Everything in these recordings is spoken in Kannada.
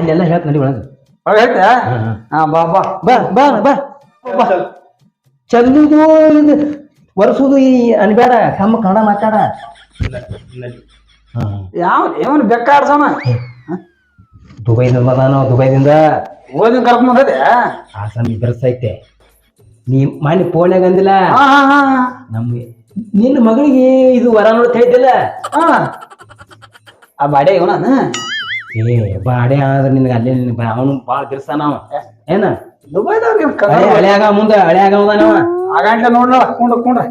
ಅಲ್ಲೆಲ್ಲ ಹೇಳ್ತ ನಡಿ ಒಳಗೆ. ಒಳಗ್ ಹೇಳ್ತೆ? ಹಾ ಬಾ ಬಾ. ಬಾ ಬಾ ಬಾ. ಬಾ. ಚಲ್ಲುದು ಇದು ಒರೆಸುದು ಈ ಅನ್ಬೇಡ ಕಮ್ಮ ಕನ್ನಡ ಮಾತಾಡ. ಯಾವ ಏನ್ ಬೆಕ್ಕಾಡ್ಸೋಣ? ದುಬೈದಿಂದ ಬಂದಾನು ದುಬೈದಿಂದ. ಓದಿನ ಕರ್ಕೊಂಡ್ ಬಂದದೆ ಸಮಯ ಬೆರ್ಸೈತೆ ನೀ ಮಾಡಿ ಫೋನ್ಯಾಗ ಅಂದಿಲ್ಲ? ಹಾ ನಿನ್ನ ಮಗಳಿಗೆ ಇದು ವರ ನೋಡ್ತಾ ಇದ್ದಿಲ್ಲ ಹಾ. ಆ ಬಾಡೆ ಇವನ? ಏ ಬಾಡೆ ಆದ್ರೆ ನಿನಗೆ ಅಲ್ಲೇ ನಿನ್ ಅವನು ಭಾಳ ಬಿರ್ಸಾನ ಅವ. ಏನ? ದುಬೈದವ್ರಿಗೆ ಹಳೆ ಹಳೆಯಾಗ ಮುಂದೆ ಹಳೆಯಾಗ ಅವದಾನವ ಆಗಂಟ ನೋಡ್ಲ ಕುಂಡ್ರ ಕುಂಡ್ರ.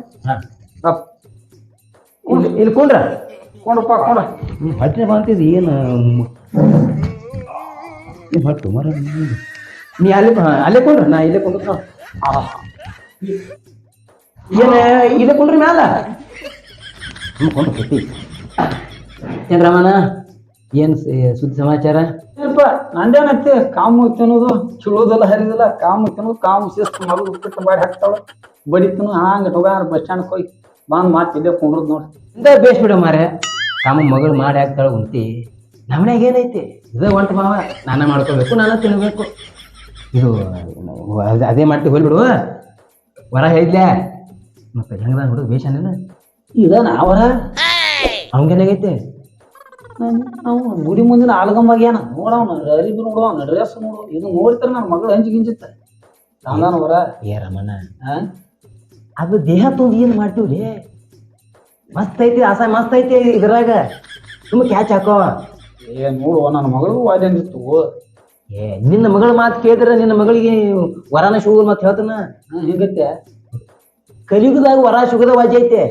ಇಲ್ಲಿ ಕುಂಡ್ರ. ಕುಂಡ್ರಪ್ಪ ಕುಂಡ್ರ. ಹೊಟ್ಟೆ ಬಂತಿದ್ ಏನು? ನೀ ಹೊಟ್ಟು ಮರ ನೀ ಅಲ್ಲಿ ಅಲ್ಲೇ ಕುಂಡ್ರ. ನಾ ಇಲ್ಲೇ ಕುಂಡ್ರ. ಏನ ಇಲ್ಲೇ ಕುಂಡ್ರಿ ಮ್ಯಾಲ? ಕುಂಡ್ರ ಹೊಟ್ಟಿ ಏನ್ ಸುದ್ದಿ ಸಮಾಚಾರ? ಏನಪ್ಪ ನಂದೇನತ್ತೆ ಕಾಮು ತಿನ್ನೋದು ಚುಳೋದೆಲ್ಲ ಹರಿದಿಲ್ಲ. ಕಾಮು ತಿನ್ನೋದು ಕಾಮು ಶಿಸ್ತು ಮಗಳು ಉಪ್ಪಿಟ್ಟು ಮಾಡಿ ಹಾಕ್ತಾಳ. ಬಡಿತನು ಹಂಗ ಟೊಗಾರ ಬಸ್ ಸ್ಟ್ಯಾಂಡ್ ಹೋಗಿ ಬಂದು ಮಾತು ಇಲ್ಲೇ ಕುಂಡ್ರದ್ ನೋಡಿ. ಇಂದ ಬೇಸ್ ಬಿಡು ಮಾರೆ ಕಾಮ ಮಗಳು ಮಾಡಿ ಹಾಕ್ತಾಳ ಉಂತಿ ನಮ್ಮನ್ಯಾಗ ಏನೈತಿ? ಇದ ಒಂಟ ಮಾವ ನಾನ ಮಾಡ್ಕೋಬೇಕು ನಾನು ತಿನ್ಬೇಕು. ಇದು ಅದೇ ಮಾಡ್ತೀವಿ ಹೋಗ್ಬಿಡು ವರ ಹೇಳಿದ್ಲೆ ಮತ್ತೆ ಹೆಂಗದ ಹುಡುಗ ಬೇಷನಿಲ್ಲ ಇದ ನಾವರ ಅವಂಗೇನಾಗೈತೆ ನಾವು ಗುಡಿ ಮುಂದಿನ ಆಲ್ಗಮ್ಮಾಗ ಏನ? ನೋಡವನ ಅರಿಬಿ ನೋಡವನು ಡ್ರೆಸ್ ನೋಡು. ಇದು ನೋಡ್ತಾರೆ ನನ್ನ ಮಗಳು ಹಂಚಿ ಗಿಂಚಿತ್ತ ಅವರ ಏ ರಮಣ ಅದು ದೇಹ ತುಂಬ ಏನು ಮಾಡ್ತೀವ್ರಿ? ಮಸ್ತ್ ಐತಿ ಆಸ ಮಸ್ತ್ ಐತಿ ಇದ್ರಾಗ. ತುಂಬ ಕ್ಯಾಚ್ ಹಾಕೋ. ಏ ನೋಡು ನನ್ನ ಮಗಳು ವಾದ್ಯಂದಿತ್ತು ಏ ನಿನ್ನ ಮಗಳ ಮಾತು ಕೇಳಿದ್ರೆ ನಿನ್ನ ಮಗಳಿಗೆ ವರನ ಶುಗರ್ ಮತ್ತೆ ಹೇಳ್ತಾನ? ಹಿಂಗತ್ತೆ ಕಲಿಯುಗದಾಗ ವರ ಶುಗದ ವಾಜಿ ಐತೆ.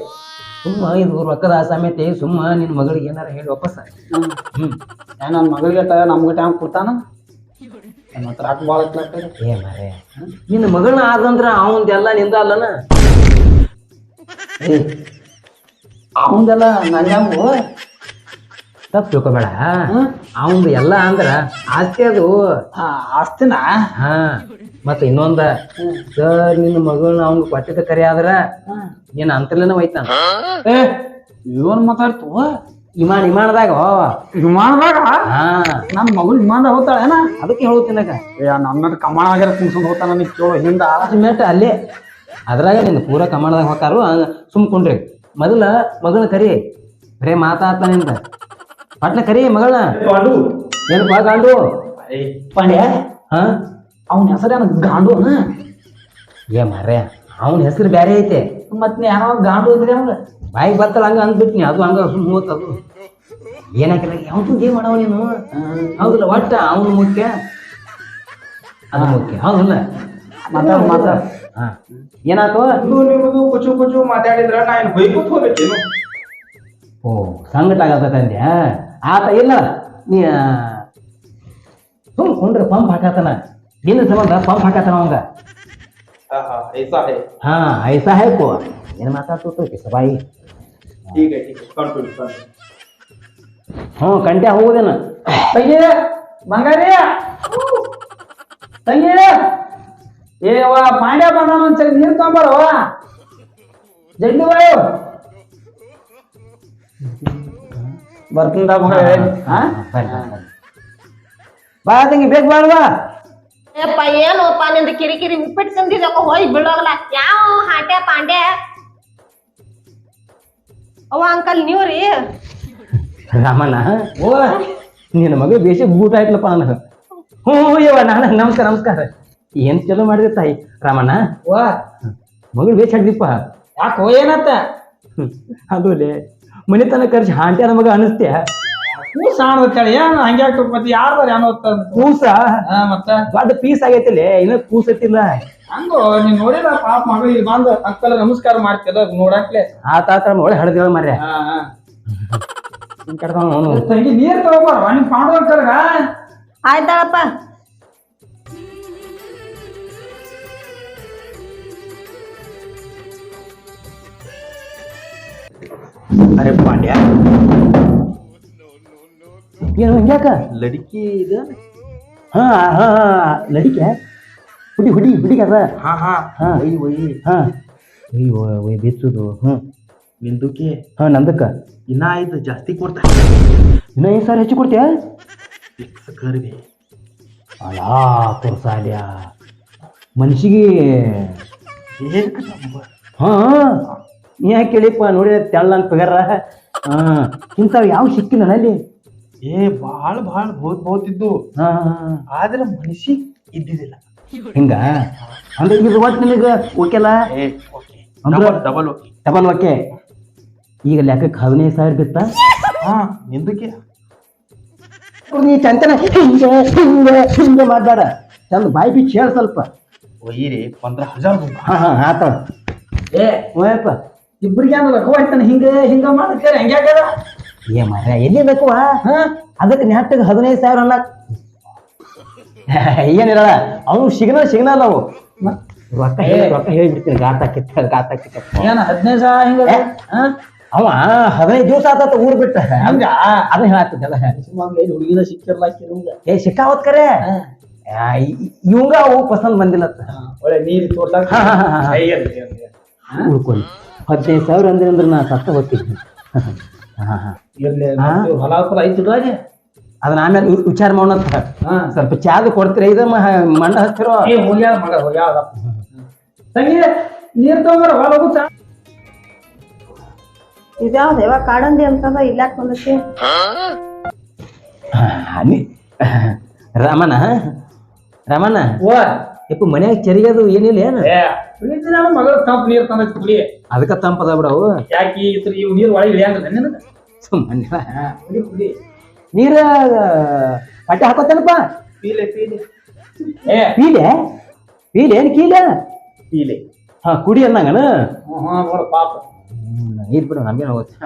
ಸುಮ್ಮ ಇದು ರೊಕ್ಕದ ಸಮೇತ ಸುಮ್ಮ ನಿನ್ನ ಮಗಳಿಗೆ ಏನಾರ ಹೇಳಿ ವಾಪಸ್ ಹ್ಮ್. ನನ್ನ ಮಗಳಿಗೆ ನಮ್ಗೆ ಟೈಮ್ ಕೊಡ್ತಾನ? ನನ್ನ ಹತ್ರ ಹಾಕಿ ಭಾಳ ಏ ಮಾರೇ. ನಿನ್ನ ಮಗಳನ್ನ ಆದಂದ್ರ ಅವಂದೆಲ್ಲ ನಿಂದ ಅಲ್ಲನ? ಅವಂದೆಲ್ಲ ನಂಜಾಮು ತಪ್ಪು ತಿಳ್ಕೊಬೇಡ. ಅವಂದು ಎಲ್ಲ ಅಂದ್ರ ಆಸ್ತಿ ಅದು. ಆಸ್ತಿನ? ಹಾ ಮತ್ತ ಇನ್ನೊಂದ. ಸರ್ ನಿನ್ನ ಮಗಳನ್ನ ಅವ್ನ್ ಕೊಟ್ಟಿದ್ದ ಕರೆ ಆದ್ರ ನೀನ್ ಅಂತಲೇನ ಹೋಯ್ತಾನ. ಇವನ್ ಮಾತಾಡ್ತು? ಇಮಾನ್ ವಿಮಾನದಾಗ ವಿಮಾನದಾಗ? ಹಾ. ನನ್ನ ಮಗಳು ವಿಮಾನದಾಗ ಹೋಗ್ತಾಳೇನ ಅದಕ್ಕೆ ಹೇಳುತ್ತೀನಕ ನನ್ನ ಕಮಾಣ ಆಗಿರ ಕುಂಸ್ಕೊಂಡು ಹೋಗ್ತಾನ ನೀ ಕೇಳೋ ಹಿಂದ. ಮೆಟ್ ಅಲ್ಲಿ. ಅದ್ರಾಗ ನಿನ್ನ ಪೂರ ಕಮಾಣದಾಗ ಹೋಗ್ತಾರು. ಸುಮ್ಕೊಂಡ್ರಿ. ಮೊದಲ ಮಗಳನ್ನ ಕರಿ. ಬರೇ ಮಾತಾಡ್ತಾನೆ ನಿಂದ. ಪಟ್ನ ಕರಿ ಮಗಳನ್ನ ಏನಪ್ಪ ಗಾಂಡು? ಪಾಂಡ್ಯ? ಹಾ? ಅವನ ಹೆಸರೇನ ಗಾಂಡು ಅನ? ಏ ಮಾರ್ರೆ ಅವನ ಹೆಸರು ಬೇರೆ ಐತೆ. ಮತ್ತೆ ಏನೋ ಗಾಂಡು ಇದ್ರೆ ಹಂಗ ಬಾಯಿಗೆ ಬರ್ತಲ್ಲ ಹಂಗ ಅಂದ್ಬಿಟ್ನಿ. ಅದು ಹಂಗ ಅದು. ಏನಾಕಿಲ್ಲ ಯಾವ್ದು ಏನ್ ಮಾಡವ ನೀನು? ಹೌದಲ್ಲ ಒಟ್ಟ ಅವನು ಮುಖ್ಯ? ಅದು ಮುಖ್ಯ. ಹೌದಲ್ಲ? ಮಾತಾಡ ಮಾತಾಡ್. ಹಾ. ಏನಾತು? ನಿಮ್ಮದು ಕುಚು ಕುಚು ಮಾತಾಡಿದ್ರ ನಾ ಏನು ಬೈಕೂತ್ ಹೋಗ್ಬೇಕೇನು? ಓ ಸಂಗಟ ಆಗತ್ತಂದ್ಯ ಆತ ಇಲ್ಲ. ನೀ ಸುಮ್ ಕುಂಡ್ರೆ ಪಂಪ್ ಹಾಕತನ. ಏನ ಸಂಬಂಧ ಪಂಪ್ ಹಾಕತನ ಅವಂಗ. ಹಾ ಐಸಾ ಹೇಕು ಏನು ಮಾತಾಡ್ತು ಸಬಾಯಿ. ಹ್ಞೂ ಕಂಟ್ಯಾ ಹೋಗುದೇನ. ತಂಗಿ ಬಂಗಾರಿ. ತಂಗಿ ಏವ ಪಾಂಡ್ಯ ಬಂದ ಒಂದ್ಸರಿ ನೀರು ತಗೊಂಬಾರವ ಜಡ್ಡಿ ಬಾಯು ಬರ್ತಿಂದ ಮಗ. ಹಾ ಬಾ ತಂಗಿ ಬೇಗ ಬಾಳ್ವಾ ಯಪ್ಪ ಏನಪ್ಪ ನಿಂದ ಕಿರಿಕಿರಿ ಉಪ್ಪಿಟ್ಟು ತಂದಿದ್ದಕ್ಕ ಹೋಯ್ ಬಿಡೋಗಲ್ಲ ಯಾವ ಹಾಟೆ ಪಾಂಡೆ? ಅವ ಅಂಕಲ್ ನೀವ್ರಿ ರಾಮಣ್ಣ ಓ ನಿನ್ನ ಮಗ ಬೇಸಿ ಬೂಟ ಆಯ್ತಲಪ್ಪ ನನಗೆ. ಹ್ಞೂ ಯವ್ವ ನಾನು ನಮಸ್ಕಾರ ನಮಸ್ಕಾರ. ಏನ್ ಚಲೋ ಮಾಡಿದೆ ತಾಯಿ ರಾಮಣ್ಣ? ಓ ಮಗಳು ಬೇಸಿ ಹಾಕ್ದಿಪ್ಪ ಯಾಕೋ ಏನತ್ತ? ಅದು ಮನೆತನ ಖರ್ಚು ಹಾಂಟ್ಯಾನ ಮಗ ಅನಿಸ್ತ್ಯ? ಹೂ ಸಾಣದ ಏನ್ ಹಂಗೆ ಆಗ್ತದ ಮತ್ತೆ ಯಾರ್ದಾರ ಏನೋ ಕೂಸ? ಹಾ ಮತ್ತ? ದೊಡ್ಡ ಪೀಸ್ ಆಗೈತಿಲೇ ಇನ್ನ ಕೂಸತ್ತಿಲ್ಲ. ಹಂಗೋ ನೀನ್ ನೋಡಿಲ್ಲ ಪಾಪ ಮಗಳು ಇಲ್ಲಿ ಬಂದು ಅಕ್ಕಲ್ಲ ನಮಸ್ಕಾರ ಮಾಡ್ತಿಲ್ಲ ನೋಡಕ್ಲೆ. ಆತ ಆತ ನೋಡಿ ಹಡ್ದೇವ ಮರ್ಯ ತಂಗಿ ನೀರ್ ತಗೋಬಾರ ನಿಮ್ ಪಾಂಡು ಅಂಕಲ್ಗ ಆಯ್ತಾಳಪ್ಪ. ಹರಿಪ್ ಪಾಂಡ್ಯ. ಏನು ಹಂಗ್ಯಾಕ ಲಡಿಕೆ ಇದು? ಹಾ ಹಾ ಲಡಿಕೆ? ಹುಡಿ ಹುಡಿ ಹುಡುಗಿ ಅದ वही ಹಾ. ಹಾ. ಒಯ್ ಒಯ್. ಹಾ. ಅಯ್ಯೋ ಒಯ್ ಬೇಚುದು ಹ್ಞೂ ನಿಂದುಕ್ಕೆ ಹಾ ನಂದಕ್ಕ. ಇನ್ನ ಐದು ಜಾಸ್ತಿ ಕೊಡ್ತಾ. ಇನ್ನ ಐದು ಸಾವಿರ ಹೆಚ್ಚು ಕೊಡ್ತೀಯ? ಫಿಕ್ಸ್ ಕರ್ವಿ ಅಲಾ ತೋರ್ಸಾಲ್ಯ. ಮನುಷ್ಯಗೆ ಹಾಂ. ನೀ ಯಾಕೆ ಕೇಳಿಪ್ಪ ನೋಡಿ ಅಂತ ಪಗಾರ. ಹಾ ಇಂಥವ್ ಯಾವ ಸಿಕ್ಕಿಲ್ಲ ಅಲ್ಲಿ ಏ ಬಾಳ ಬಾಳ ಬಹುತ್ ಬಹುತ್ ಇದ್ದು ಹಾ ಆದ್ರೆ ಮನಸ್ಸಿ ಇದ್ದಿದ್ದಿಲ್ಲ. ಹಿಂಗ? ಅಂದ್ರೆ ಇದು ಒಟ್ಟು ನಿಮಗೆ ಓಕೆಲ್ಲ ಏ ಅಂದ್ರ ಡಬಲ್ ಡಬಲ್ ಓಕೆ ಈಗ ಲೆಕ್ಕಕ್ಕೆ ಹದಿನೈದು ಸಾವಿರ ಬಿತ್ತ? ಹಾ ನಿಂದಕ್ಕೆ? ನೀ ಚಂತನ. ಹಿಂಗೆ ಹಿಂಗೆ ಹಿಂಗೆ ಮಾತಾಡ ಚಂದ ಬಾಯಿ ಬಿಚ್ಚಿ ಹೇಳ ಸ್ವಲ್ಪ. ಒಯ್ಯಿರಿ ಪಂದ್ರ ಹಜಾರ್ ಹಾ ಹಾ ಆತ ಏ. ಓಯಪ್ಪ. ಇಬ್ರಿಗೆ ಏನ ಲಘು ಆಯ್ತಾನ ಹಿಂಗ ಹಿಂಗ ಮಾಡ್ತಾರೆ ಹೆಂಗ್ಯಾಗದ ಏ ಮರ ಎಲ್ಲಿ ಬೇಕುವ ಅದಕ್ಕೆ ನೆಟ್ಟಗೆ ಹದಿನೈದು ಸಾವಿರ ಅಲ್ಲ. ಏನಿರಲ್ಲ ಅವನು ಸಿಗ್ನಲ್ ಸಿಗ್ನಲ್ ಅವು. ರೊಕ್ಕ ಹೇಳಿ ರೊಕ್ಕ ಹೇಳಿಬಿಡ್ತೀನಿ ಗಾತ ಕಿತ್ತ ಗಾತ ಕಿತ್ತ. ಏನ ಹದಿನೈದು ಸಾವಿರ ಹಿಂಗ? ಹಾ? ಅವ ಹದಿನೈದು ದಿವಸ ಆತ ಊರ್ ಬಿಟ್ಟ. ಹಂಗ? ಅದ ಹೇಳತ್ತಿದ್ದಲ್ಲ. ಹುಡುಗಿನ ಸಿಕ್ಕಿರ್ಲಾಕಿರಂಗ ಏ ಸಿಕ್ಕಾವತ್ ಕರೆ? ಇವಂಗ ಅವು ಪಸಂದ್ ಬಂದಿಲ್ಲತ್ತ ಒಳ್ಳೆ ನೀರು ತೋರ್ಸಾಕ ಹಾ, ಹಾ, ಹಾ, ಹಾ. ಉಳ್ಕೊಳ್ಳಿ. ಹದಿನೈದು ಸಾವಿರ ಅಂದ್ರೆ ಅಂದ್ರೆ ನಾ ಸತ್ತ ಹೋಗ್ತೀನಿ ಹಾ ಇರ್ಲಿ ಹೊಲ ಫಲ ಅದನ್ನ ಆಮೇಲೆ ವಿಚಾರ ಮಾಡೋಣ ಹಾ. ಸ್ವಲ್ಪ ಚಾದು ಕೊಡ್ತೀರ? ಇದು ಮ- ಹಚ್ಚಿರೋ ಏ ಹೋಗ್ಯಾಳ ಮಗ ಹೋಗ್ಯಾಳ ತಂಗಿ ನೀರ್ ತಗೊಂಡ್ರೆ ಹೊಲ ಹೋಗುತ್ತಾ ಇದ್ಯಾವ್ದು ಯಾವಾಗ ಕಾಡಂದಿ ಅಂತಂದ? ಇಲ್ಲಾಕ್ ಬಂದಕ್ಕೆ ರಾಮನ ರಾಮನ ಓ ಯಪ್ಪ ಮನ್ಯಾಗ ಚರಿಗದು ಏನಿಲ್ಲ ಏನು? ಪ್ರೀತಿ ನಾನು ಮಗಳ ತಂಪ ನೀರ್ ತಂದೈತಿ ಕುಡಿ ಅದಕ್ಕ ತಂಪದ ಬಿಡವು ಯಾಕೆ ಇತ್ರ ಇವ್ ನೀರ್ ಒಳಗೆ ಇಳಿಯಂಗದ ನಿನಗ? ಸುಮ್ಮನೆ ಕುಡಿ ಕುಡಿ. ನೀರ ಬಟ್ಟೆ ಹಾಕೋತೇನಪ್ಪ? ಪೀಲೆ ಪೀಲೆ. ಏ ಪೀಲೆ? ಪೀಲೆ ಏನು ಕೀಲೆ? ಪೀಲೆ. ಹಾ ಕುಡಿ ಅನ್ನಂಗನ ಹ್ಞೂ ಹ್ಞೂ ನೋಡ ಪಾಪ. ನೀರು ಬಿಡು ನಮ್ಗೇನು ಹೋಗುತ್ತೆ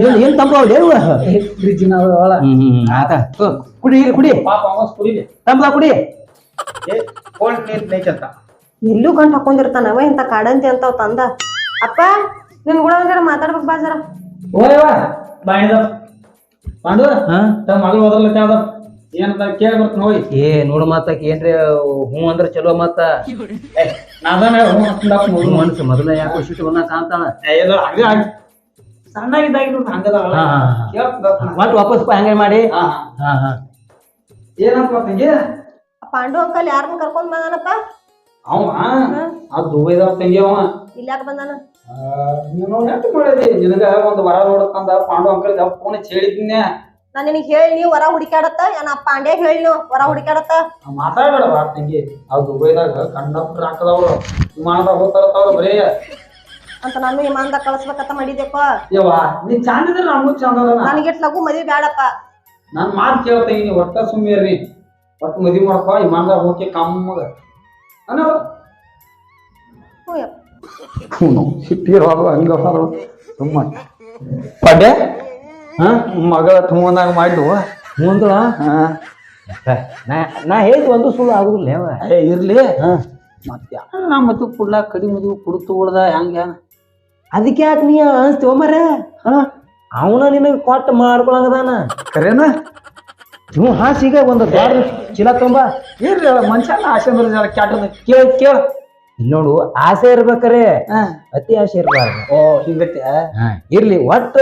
ಏನ್ ಏನ್ ತಂಪ ದೇವ ಫ್ರಿಜ್ಜಿನ ಒಳ ಹ್ಮ್ ಹ್ಮ್ ಆತ. ಕುಡಿ ಇಲ್ಲಿ ಕುಡಿ. ಪಾಪ ಅವಸ್ ಕುಡಿಲಿ ಕುಡಿ ಏ ಕೋಲ್ಡ್ ನೀರ್ ನೈಚಂತ ಇಲ್ಲೂ ಗಂಟ್ ಹಾಕೊಂಡಿರ್ತಾನ. ಅವ ಇಂತ ಕಾಡಂತಿ ಅಂತ ತಂದ. ಅಪ್ಪ ನಿನ್ ಕೂಡ ಒಂದ್ ಜರ ಮಾತಾಡ್ಬೇಕು ಬಾ ಜರ. ಓಯವ್ವ ಬಾಯಿದ ಪಾಂಡು ತಮ್ಮ ಮಗಳು ಹೋದ್ರಲ್ಲ ಯಾವ್ದ ಏನಂತ ಕೇಳಿ ಏ ನೋಡು ಮಾತಕ್ ಏನ್ರಿ ಹ್ಞೂ ಅಂದ್ರ ಚಲೋ ಮತ್ತ ನಾದಾನ ಹ್ಞೂ ಅಂತಂದಪ್ಪ ಹುಡುಗ ನೋಡು. ಮನಸ್ಸು ಮೊದಲ ಯಾಕೋ ಸಿಟ್ಟು ಬಂದ ಕಾಣ್ತಾಳ ಏ, ಇಲ್ಲ ಹಂಗ ಹಂಗ. ಸಣ್ಣಗಿದ್ದಾಗಿ ನೋಡು ಹಂಗದ ಹಾ, ಹಾ, ಹಾ. ಕೇಳ್ತದಪ್ಪ ನಾ. ಮತ್ ವಾಪಸ್ ಹಂಗೆ ಮಾಡಿ? ಹಾ ಹಾ. ಹಾ ಹಾ. ಏನಂತ ಪಾಂಡು ಅಂಕಲ್ ಯಾರನ್ನ ಕರ್ಕೊಂಡ್ ಬಂದಾನಪ್ಪ? ಅವ? ಆ ತಂಗಿ ಅವ. ಇಲ್ಯಾಕ ಬಂದಾನ? ನೀನು ನೆಟ್ಟು ಮಾಡಿದಿ ನಿನಗ ಒಂದು ವರ ನೋಡಕ್ಕಂದ ಪಾಂಡು ಅಂಕಲ್ ಫೋನ್ ಹಚ್ಚಿ ಹೇಳಿದ್ದೀನಿ ನಾನ್ ನಿನಗೆ ಹೇಳಿ ನೀವು ಹೊರ ಹುಡುಕಾಡತ್ತ ಏನ ಪಾಂಡ್ಯಾಗ ಹೇಳಿ ನೀವು ಹೊರ ಹುಡುಕಾಡತ್ತ ಮಾತಾಡಬೇಡ ತಂಗಿ ಆ ದುಬೈದಾಗ ಕಂಡಪ್ರ ಹಾಕದವ್ರು. ವಿಮಾನದಾಗ ಹೋಗ್ತಾರತ್ತವ್ರು ಬರೀ. ಅಂತ ನಾನು ವಿಮಾನದಾಗ ಕಳಿಸ್ಬೇಕಂತ ಮಾಡಿದೆಪ್ಪ ಯವ್ವ ನೀ ಚಂದ ಇದ್ರೆ ನಮಗೂ ಚಂದ ಅದ ನನಗಿಟ್ ಲಗು ಮದ್ವೆ ಬ್ಯಾಡಪ್ಪ. ನನ್ ಮಾತು ಕೇಳ್ತೀನಿ ನೀ ಒಟ್ಟ ಸುಮ್ಮನೆ ಒಟ್ಟು ಮದ್ವೆ ಮಾಡಪ್ಪ ವಿಮಾನದಾಗ ಹೋಗಿ ಕಮ್ಮಗ. ಅನ್ನೋ ಹ್ಞೂ ಯಪ್ಪ. ಸಿಟ್ಟಿರೋದು ಹಂಗ ತುಂಬ ಪಡ್ಡೆ ಹಾ? ಮಗಳ ತುಂಬಂದಾಗ ಮಾಡ್ಲು. ಮುಂದ ನಾ ನಾ ಹೇಳಿದ್ ಒಂದು ಸುಳ್ಳು ಆಗುದಿಲ್ಲ ಏ ಇರ್ಲಿ. ಹಾ. ಮತ್ತೆ ನಾ ಮತ್ತು ಕುಡ್ಲ ಕಡಿ ಮದುವೆ ಕುಡ್ತು ಉಳ್ದ ಹಂಗ ಅದಕ್ಕೆ ಯಾಕೆ ನೀ ಅನ್ಸ್ತೀವ ಮರ ಅವನ ನಿನಗೆ ಕೊಟ್ಟು ಮಾಡ್ಕೊಳಂಗದಾನ ಕರೇನ? ನೀವು ಹಾಸಿಗೆ ಒಂದು ದೊಡ್ಡ ಚೀಲ ತುಂಬ. ಇರ್ಲಿ ಮನುಷ್ಯ ಆಸೆ ಅಂದ್ರೆ ಕೆಟ್ಟ ಕೇಳ ಕೇಳ. ನೋಡು ಆಸೆ ಇರ್ಬೇಕಾರೆ ಅತಿ ಆಸೆ ಇರ್ಬಾರ್ದು. ಓ ಹಿಂಗತ್ತೆ ಇರ್ಲಿ ಒಟ್ಟ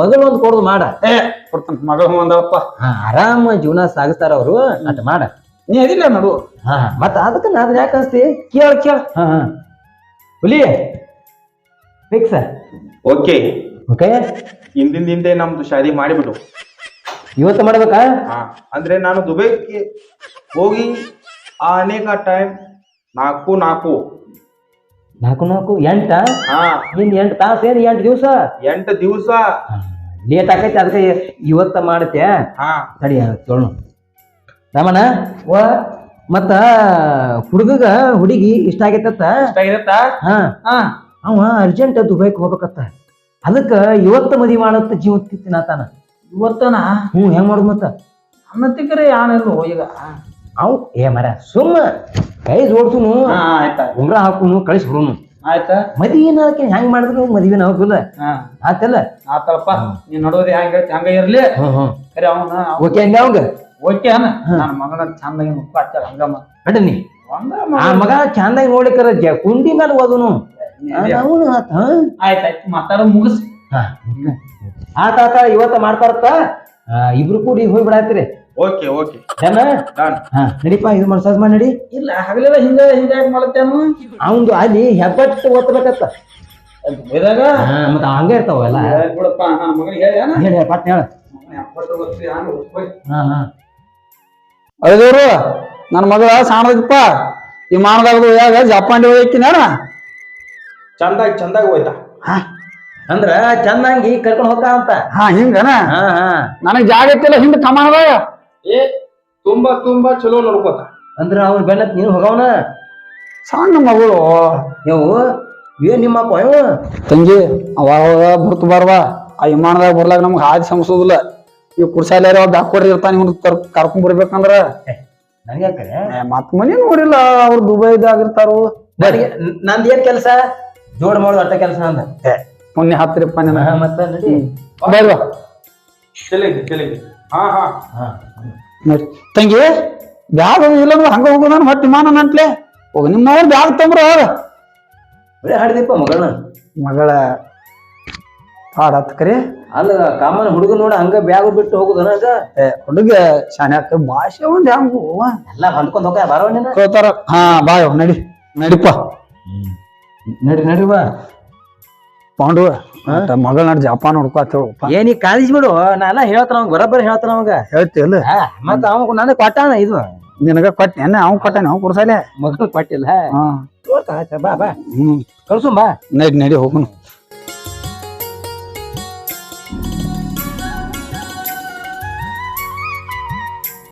ಮಗಳು ಒಂದು ಕೊಡೋದು ಮಾಡ. ಏ ಕೊಡ್ತಾನ ಮಗಳ ಒಂದಪ್ಪ ಆರಾಮ ಜೀವನ ಸಾಗಿಸ್ತಾರ ಅವರು. ಅಟ್ ಮಾಡ. ನೀ ಅದಿಲ್ಲ ನೋಡು. ಹಾ ಮತ್ತ ಅದಕ್ಕೆ ನಾ ಅದನ್ನ ಯಾಕೆ ಅನ್ಸ್ತಿ? ಕೇಳ ಕೇಳ. ಹಾ ಹಾ. ಹುಲಿ ಫಿಕ್ಸ್ ಓಕೆ. ಓಕೆ? ಹಿಂದಿನ ಹಿಂದೆ ನಮ್ದು ಶಾದಿ ಮಾಡಿಬಿಡು. ಇವತ್ತು ಮಾಡ್ಬೇಕಾ? ಹಾ. ಅಂದ್ರೆ ನಾನು ದುಬೈಗೆ ಹೋಗಿ ಆ ಅನೇಕ ಟೈಮ್ ನಾಲ್ಕು ನಾಲ್ಕು ನಾಲ್ಕು ನಾಲ್ಕು ಎಂಟ? ಹಾ. ಇನ್ ಎಂಟು ತಾಸು ಏನು? ಎಂಟು ದಿವಸ? ಎಂಟು ದಿವಸ. ಲೇಟ್ ಆಕೈತಿ ಅದಕ್ಕೆ ಇವತ್ತ ಮಾಡತ್ತೆ ಹಾ. ತಡಿ ಕೇಳು ರಾಮಣ್ಣ ವಾ ಮತ್ತ ಹುಡುಗಗ ಹುಡುಗಿ ಇಷ್ಟ ಆಗೈತತ್ತ? ಹಾ. ಅವ ಅರ್ಜೆಂಟ್ ದುಬೈಕ್ ಹೋಗ್ಬೇಕತ್ತ. ಅದಕ್ಕ ಇವತ್ತ ಮದಿ ಮಾಡತ್ತ ಜೀವತ್ತಿತ್ತಿನ ತಾನ? ಇವತ್ತನ? ಹ್ಞೂ ಹೆಂಗ್ ಮಾಡುದು ಮತ್ತ? ಅನ್ನತಿಕರೆ ಯಾನಿಲ್ವೋ ಈಗ? ಅವ್ ಏ ಮರ ಸುಮ್ಮ ಕೈ ಜೋಡ್ಸುನು ಉಂಗ್ರ ಹಾಕುನು ಕಳಿಸಿ ಬಿಡುನು. ಆಯ್ತಾ? ಮದ್ವಿ ಅದಕ್ಕೆ ಹೆಂಗ್ ಮಾಡಿದ್ರು ಮದ್ವಿನ ಹೋಗುಲ್ಲ ಹಾ. ಆತಲ್ಲ? ಆತಪ್ಪ ನೀನ್ ನೋಡೋದು ಹೆಂಗ ಹಂಗ ಇರ್ಲಿ. ಕರೆ ಅವನ ಓಕೆ ಹಂಗ ಅವಂಗ? ಓಕೆ ಅನ್ನ ನನ್ನ ಮಗನ ಚಂದಾಗಿ ಮುಖ ಹಚ್ಚಾರ ಹಂಗಮ್ಮ ಅಡ್ಡ ನೀ ಒಂದ ಆ ಮಗ ಚಂದಾಗಿ ನೋಡ್ಲಿಕ್ಕರ ಕುಂಡಿ ಮೇಲೆ ಓದುನು. ಅವನು ಆತ ಆಯ್ತಾಯ್ತು ಮಾತಾಡೋ ಮುಗಿಸ್. ಆತ ಆತ ಇವತ್ತ ಮಾಡ್ತಾರತ್ತ ಇಬ್ರು ಕೂಡಿ ಹೋಗಿ ಬಿಡಾತ್ರಿ ಓಕೆ ಓಕೆ ಏನ ಡನ್ ಹಾ ನಡಿಪ ಇದು ಮಸಾಜ್ ಮಾಡಿ. ನಡಿ ಇಲ್ಲ ಹಗಲೆಲ್ಲ ಹಿಂಗ ಯಾಕೆ ಮಾಡತ್ತೇನು ಅವಂದು ಅಲ್ಲಿ ಹೆಬ್ಬಟ್ಟು ಓದ್ಬೇಕತ್ತ ಇದಾಗ ಹಾ ಮತ್ತ ಹಂಗ ಇರ್ತಾವಲ್ಲ ಬಿಡಪ್ಪ ನನ್ನ ಮಗನಿಗೆ ಹೇಳ ಹೇಳಿ ಪಟ್ನ ಹೇಳ. ಹಾ ಹಾ. ಅಳದೇವ್ರು ನನ್ನ ಮಗಳ ಸಾಣದಪ್ಪ ವಿಮಾನದಾಗ ಯಾಗ ಜಪಾನ್ ಹೋಗಿಕ್ಕಿನ ಚಂದಾಗಿ ಚಂದಾಗಿ ಹೋಯ್ತಾ. ಅಂದ್ರ ಚಂದಂಗಿ ಕರ್ಕೊಂಡು ಹೋಗ್ತಾ ಅಂತ. ಹಾ ಹಿಂಗನ? ಹಾ ಹಾ. ನನಗ್ ಜಾಗ ಇತ್ತಿಲ್ಲ ಹಿಂದ ಕಮಾನದಾಗ. ಏ ತುಂಬಾ ತುಂಬಾ ಚಲೋ ನೋಡ್ಕೋತ ಅಂದ್ರೆ ಅವ್ನ ಬೆನ್ನತ್ ನೀನು ಹೋಗವನ? ಸಣ್ಣ ಮಗಳು. ನೀವು ಏನ್ ನಿಮ್ಮ ಅಪ್ಪ ಇವ ತಂಗಿ ಅವಾಗ ಬರ್ತು ಬಾರ್ವಾ. ಆ ವಿಮಾನದಾಗ ಬರ್ಲಾಗ ನಮ್ಗೆ ಹಾದಿ ಸಮಸೋದಿಲ್ಲ ಈ ಕುರ್ಸಾಲ್ಯಾರ ಬ್ಯಾಕ್ ಕೊಡ್ರಿ ಇರ್ತಾನ ಇವ್ನ ಕರ್ಕೊಂಡ್ ಬರ್ಬೇಕಂದ್ರ. ಏ, ಮತ್ ಮನೆ ನೋಡಿಲ್ಲ ಅವ್ರು ದುಬೈದಾಗ ಇರ್ತಾರು ನನಗೆ ನಂದ್ ಏನ್ ಕೆಲಸ? ಜೋಡ್ ಮಾಡೋದು ಅಟ್ಟ ಕೆಲಸ ಅಂದ ಪುಣ್ಯ ಹತ್ತಿರಪ್ಪ ನಿನ್ನ ಮತ್ತೆ ಮತ್ತ ನಡಿ ಬರ್ವಾ ಚೆಲ್ಲಿಗೆ ಹಾ ಹಾ. ಹಾ. ನೋಡ್ರಿ ತಂಗಿ ಬ್ಯಾಗ್ ಇಲ್ಲ ಹಂಗ ಹೋಗೋದಾನ ಮತ್ತೆ ವಿಮಾನ ನಂಟ್ಲೆ ಹೋಗ ನಿಮ್ಮ ಬ್ಯಾಗ್ ತಂಬ್ರ ಒಳ್ಳೆ ಹಾಡಿದಪ್ಪ ಮಗಳನ್ನ. ಮಗಳ ಹಾಡತ್ ಕರಿ. ಅಲ್ಲ ಕಾಮನ್ ಹುಡುಗ ನೋಡ ಹಂಗ ಬ್ಯಾಗ್ ಬಿಟ್ಟು ಹೋಗುದನ ಅದ ಏ, ಹುಡುಗ ಶಾನ್ಯಾಕ ಭಾಷೆ ಒಂದ್ ಹೆಂಗು ಎಲ್ಲ ಹೊಂದ್ಕೊಂಡ್ ಹೋಗ ಬರವ ನೀನ? ಕೇಳ್ತಾರ. ಹಾ ಬಾಯ್ ನಡಿ. ನಡಿಪ್ಪ. ನಡಿ ನಡಿ ಬಾ. ಪಾಂಡು ಮಗಳ ನಡ್ ಜಪಾನ್ ಹುಡ್ಕೋತ ಏನ್ ಈ ಕಾಲೇಜ್ ಬಿಡು ಎಲ್ಲ ಹೇಳ್ತಾನ ಅವಂಗ ಬರಬ್ಬರ ಹೇಳ್ತಾನ ಅವಂಗ. ಹೇಳ್ತಿಲ್ಲ ಮತ್ತ ಅವ ನನಗೆ ಕೊಟ್ಟಾನ ಇದು. ನಿನಗ ಕೊಟ್ಟೆ ಅವ್ನು ಕೊಟ್ಟಾನ ಅವ್ನು ಕುರ್ಸಾಲೆ ಮಗನ್ ಕೊಟ್ಟಿಲ್ಲ. ಬಾ ಬಾ. ಕಳ್ಸು ಬಾ. ನಡಿ ನಡಿ ಹೋಗುನು.